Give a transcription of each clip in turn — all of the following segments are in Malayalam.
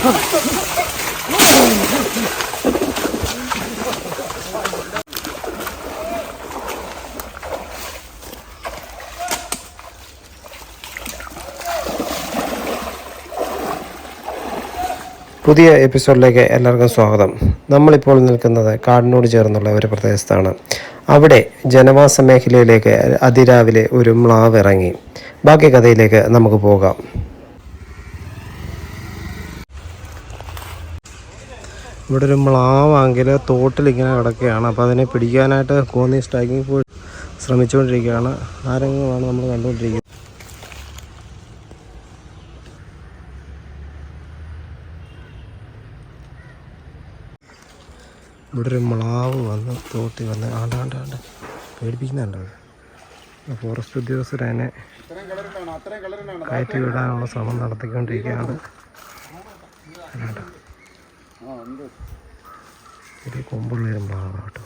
പുതിയ എപ്പിസോഡിലേക്ക് എല്ലാവർക്കും സ്വാഗതം. നമ്മളിപ്പോൾ നിൽക്കുന്നത് കാടിനോട് ചേർന്നുള്ള ഒരു പ്രദേശത്താണ്. അവിടെ ജനവാസ മേഖലയിലേക്ക് അതിരാവിലെ ഒരു മ്ലാവ് ഇറങ്ങി. ബാക്കി കഥയിലേക്ക് നമുക്ക് പോകാം. ഇവിടെ ഒരു മ്ലാവാങ്കിൽ തോട്ടിലിങ്ങനെ കിടക്കുകയാണ്. അപ്പോൾ അതിനെ പിടിക്കാനായിട്ട് കോന്നി സ്ട്രൈക്കിംഗ് ഫോഴ്സ് ശ്രമിച്ചുകൊണ്ടിരിക്കുകയാണ്. ആ നമ്മൾ കണ്ടുകൊണ്ടിരിക്കുന്നത്. ഇവിടെ ഒരു മ്ലാവ് വന്ന് തോട്ടി വന്ന് ആണ്ടാണ്ട് ആണ്ട് പേടിപ്പിക്കുന്നുണ്ട് ഫോറസ്റ്റ് ഉദ്യോഗസ്ഥർ അതിനെ കയറ്റി വിടാനുള്ള ശ്രമം നടത്തിക്കൊണ്ടിരിക്കുകയാണ്. ഒരു കൊമ്പുള്ള ഒരു മ്ലാവ് കേട്ടോ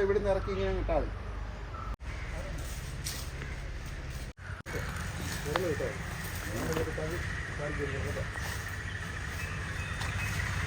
ഒരെണ്ണം ഇവിടെ നിന്ന് ഇറക്കി ഇങ്ങനെ കിട്ടാതെ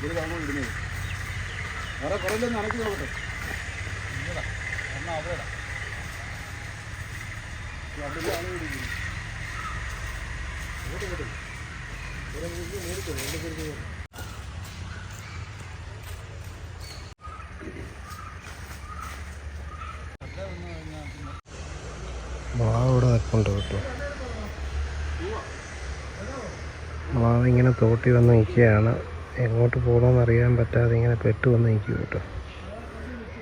ഇത് കാണാൻ വേറെ കുറേ നനക്കി നോക്കട്ടെ. അവിടെ അവിടെ ആണ് ഇടിക്കുന്നത് മ്ലാവ് ഇവിടെ നിൽപ്പുണ്ട് കേട്ടോ. മ്ലാവ് ഇങ്ങനെ തോട്ടി വന്ന് നിൽക്കുകയാണ്. എങ്ങോട്ട് പോകണമെന്ന് അറിയാൻ പറ്റാതെ ഇങ്ങനെ പെട്ട് വന്ന് നിൽക്കും കേട്ടോ.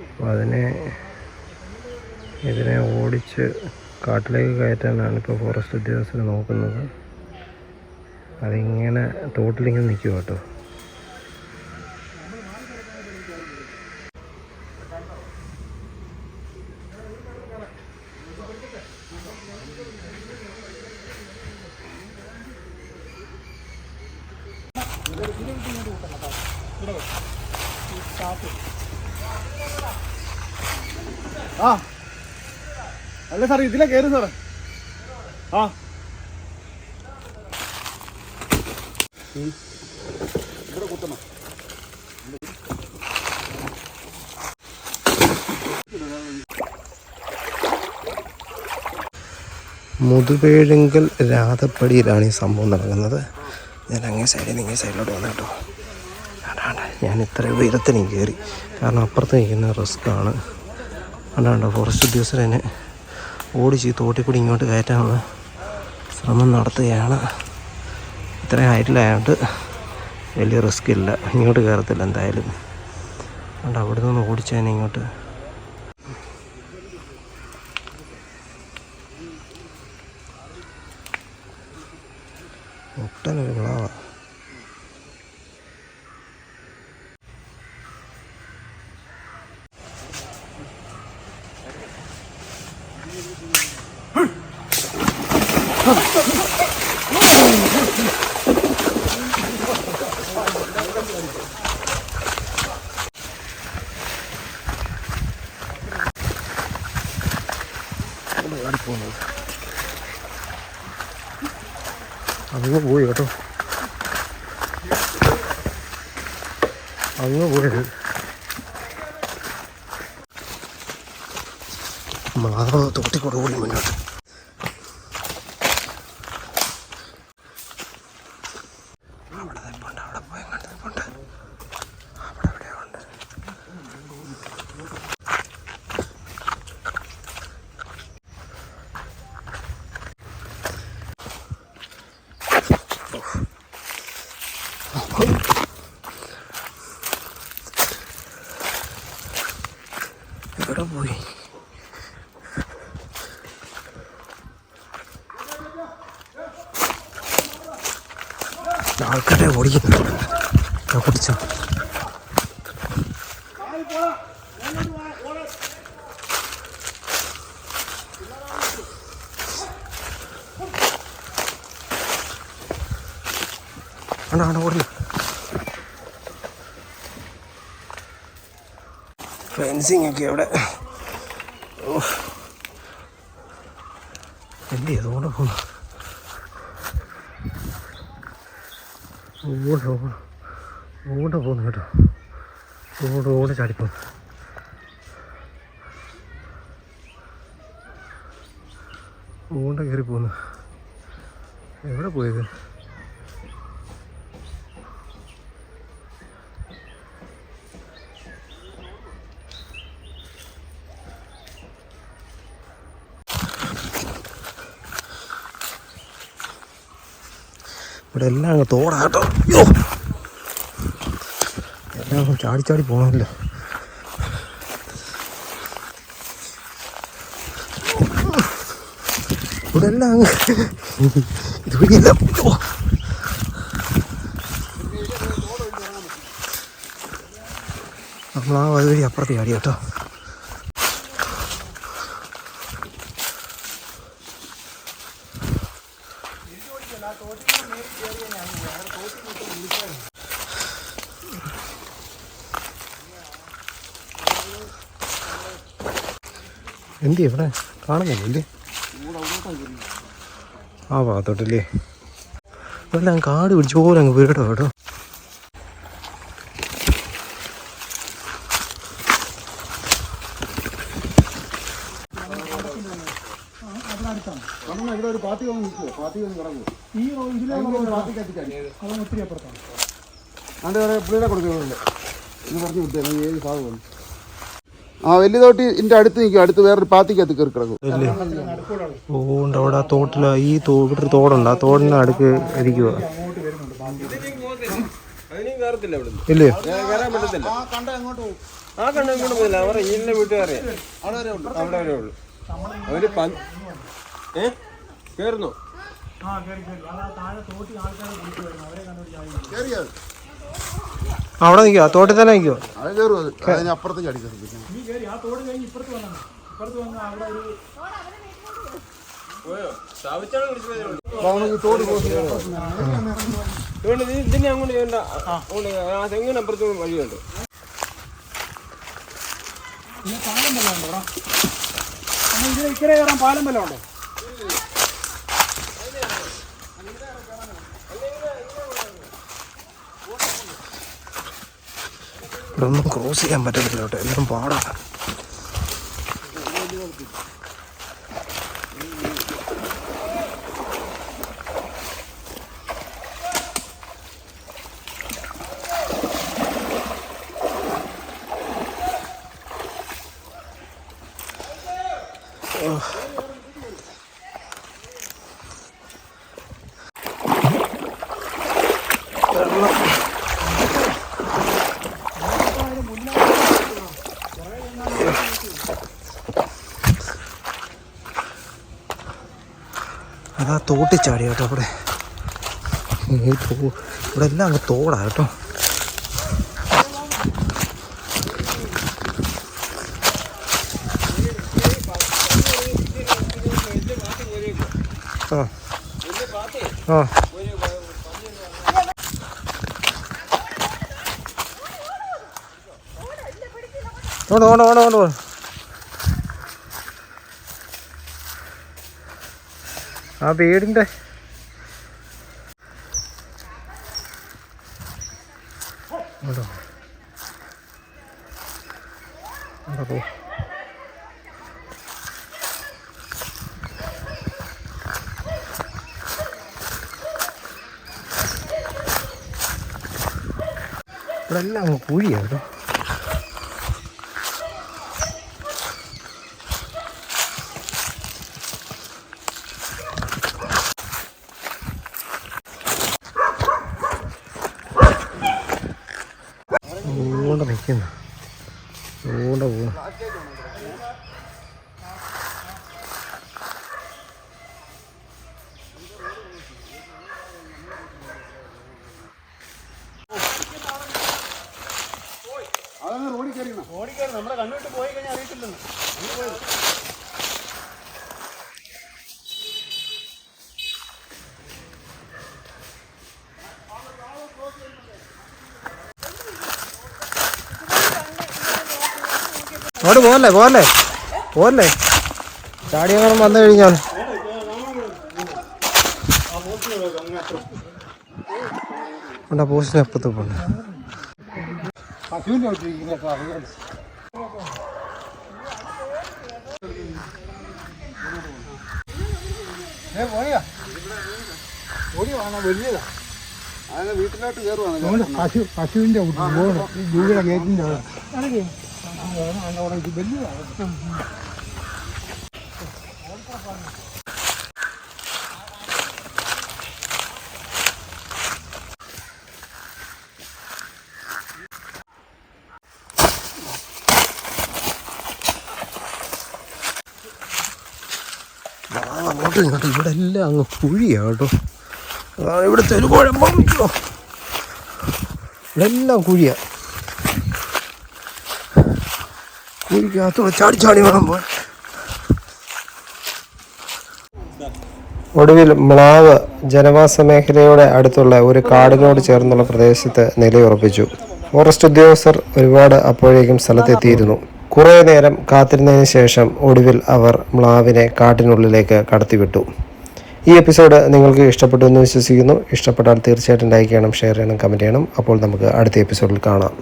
അപ്പോൾ അതിനെ ഇതിനെ ഓടിച്ച് കാട്ടിലേക്ക് കയറ്റാനാണ് ഇപ്പോൾ ഫോറസ്റ്റ് ഉദ്യോഗസ്ഥർ നോക്കുന്നത്. അതിങ്ങനെ തോട്ടിലിങ്ങനെ നിൽക്കും കേട്ടോ. ആ. അല്ല സാർ ഇതിലേ കയറി സാറേ. ആ. ഇവിടെ കുത്തണം. മുതുപേഴുങ്കൽ രാധപ്പടിയിലാണ് ഈ സംഭവം നടക്കുന്നത്. ഞാൻ അങ്ങേ സൈഡിൽ നിന്ന് ഇങ്ങേ സൈഡിലോട്ട് വന്നു കേട്ടോ ഞാൻ ഇത്ര ഉയരത്തിന് കയറി. കാരണം അപ്പുറത്ത് നിൽക്കുന്ന റിസ്ക്കാണ്. അല്ലാണ്ട് ഫോറസ്റ്റ് ഉദ്യോഗസ്ഥർ എന്നെ ഓടിച്ച് തോട്ടിൽ കൂടി ഇങ്ങോട്ട് കയറ്റാനുള്ള ശ്രമം നടത്തുകയാണ്. ഇത്ര ഹൈറ്റിലായതുകൊണ്ട് വലിയ റിസ്ക് ഇല്ല. ഇങ്ങോട്ട് കയറത്തില്ല എന്തായാലും. അതുകൊണ്ട് അവിടെ നിന്ന് ഓടിച്ചതിനെ ഇങ്ങോട്ട് പോകുന്നത് അങ്ങ് പോയി കേട്ടോ. അങ്ങ് പോയത് മാവ് തോട്ടിക്കൂടെ ഓടി മുന്നോട്ട് അവിടെ നിൽപ്പുണ്ട് അവിടെ പോയി കണ്ട് നിൽപ്പുണ്ട് അവിടെ എവിടെയോ ഉണ്ട് എവിടെ പോയി ഞാൻ കുടിച്ചോ ആണോ ആണോ ഓടില്ല ഫെൻസിങ് ഒക്കെ അവിടെ ഓഹ്. അതുകൊണ്ട് പോകുന്നു ഓട് ഓട് ഓട് പോകുന്നു കേട്ടോ. ഓട് ഓട് ചാടിപ്പോന്നു ഓണ്ട കയറി പോകുന്നു എവിടെ പോയത്? ഇവിടെ എല്ലാം അങ്ങ് തോടാട്ടോ അയ്യോ. എല്ലാം ചാടി ചാടി പോകണമല്ലോ ഇവിടെ എല്ലാം അങ്ങ് ഇതുവഴിയല്ല നമ്മൾ ആ വഴി അപ്പുറത്ത് ചാടി കേട്ടോ. എന്തി ഇവിടെ? കാണുന്നില്ലേ? ആ ഭാഗത്തോട്ടല്ലേ ഇതെല്ലാം കാട് പിടിച്ച് പോലെ അങ്ങ് വീടോ കേട്ടോ കാരണം ഇവിടെ ഒരു പാർട്ടി വന്ന് നിൽക്കുമോ പാർട്ടി വന്ന് കിടക്കുമോ ഈ ഇതിലുള്ള പാർട്ടി കത്തിക്കാൻ അതൊന്നും ഒത്തിരി അപ്പുറത്താണ് അതിന്റെ വേറെ പിള്ളേരെ കൊടുക്കുന്നുണ്ട് ഇത് പറഞ്ഞു വിട്ടേ ഏത് ഭാഗം ആ വലിയ തോട്ടി ഇന്റെ അടുത്ത് നിൽക്കും അടുത്ത് വേറൊരു പാത്തിക്കകത്ത് കയറി കിടക്കും. അവിടെ ആ തോട്ടിൽ ഈ ഇവിടെ ഒരു തോടുണ്ട്. ആ തോടിന്റെ അടുക്ക് ഇരിക്കുക ആ കണ്ട അവിടെ വരെ കയറി കയറി അതാ താഴെ തോട്ടി ആൾക്കാരെ വിളിച്ചു വരുന്നു അവരെ കണ്ടുപിടിച്ച് ആയി കയറിയത് അവിടെ നിൽക്കുക തോട്ടിൽ തന്നെ നിൽക്കുക അത് കയറും അത്. തോട് ഇതിനെ അങ്ങോട്ട് ചെയ്യണ്ട. ആ. തെങ്ങിന് വഴിയുണ്ട് പാലം വല്ലതുണ്ടോ ഇക്കരെ കയറാൻ പാലം വല്ലതും ഇവിടെ ക്രോസ് ചെയ്യാൻ പറ്റത്തില്ല എല്ലാം പാടാണ് അതാ തോട്ടി ചാടി കേട്ടോ അവിടെ. ഈ തോ ഇവിടെ എല്ലാം അങ്ങ് തോടാ കേട്ടോ. ആ. ആ. ഓടോ ഓടോ ഓടോ ഓടോ. ആ വീടിന്റെ അവിടെ അവിടെ പോ. ഇവിടെ നിൽക്കുന്നു ഊണ്ട പോകും ഓടിക്കറി നമ്മുടെ കണ്ണുവിട്ട് പോയി കഴിഞ്ഞാൽ അറിയത്തില്ലെന്ന്. അങ്ങോട്ട് പോകല്ലേ പോകല്ലേ പോകല്ലേ ചാടിയങ്ങനെ വന്നു കഴിഞ്ഞാൽ ഉണ്ട് പോസ്റ്റിന് അപ്പുറത്ത് വീട്ടിലോട്ട് കയറുവാണ് പശു പശുവിന്റെ പോകണം അങ്ങോട്ടും ഇങ്ങോട്ടും ഇവിടെ എല്ലാം അങ്ങ് കുഴിയാണ് കേട്ടോ. ഇവിടുത്തെ ഒരു ഇവിടെ എല്ലാം കുഴിയാ. കുഴിക്കകത്തൂടെ ചാടി ചാടി വേണം ഒടുവിൽ മ്ലാവ് ജനവാസ മേഖലയുടെ അടുത്തുള്ള ഒരു കാടിനോട് ചേർന്നുള്ള പ്രദേശത്ത് നിലയുറപ്പിച്ചു. ഫോറസ്റ്റ് ഉദ്യോഗസ്ഥർ ഒരുപാട് അപ്പോഴേക്കും സ്ഥലത്തെത്തിയിരുന്നു. കുറേ നേരം കാത്തിരുന്നതിന് ശേഷം ഒടുവിൽ അവർ മ്ലാവിനെ കാട്ടിനുള്ളിലേക്ക് കടത്തിവിട്ടു. ഈ എപ്പിസോഡ് നിങ്ങൾക്ക് ഇഷ്ടപ്പെട്ടു എന്ന് വിശ്വസിക്കുന്നു. ഇഷ്ടപ്പെട്ടാൽ തീർച്ചയായിട്ടും ലൈക്ക് ചെയ്യണം ഷെയർ ചെയ്യണം കമന്റ് ചെയ്യണം. അപ്പോൾ നമുക്ക് അടുത്ത എപ്പിസോഡിൽ കാണാം.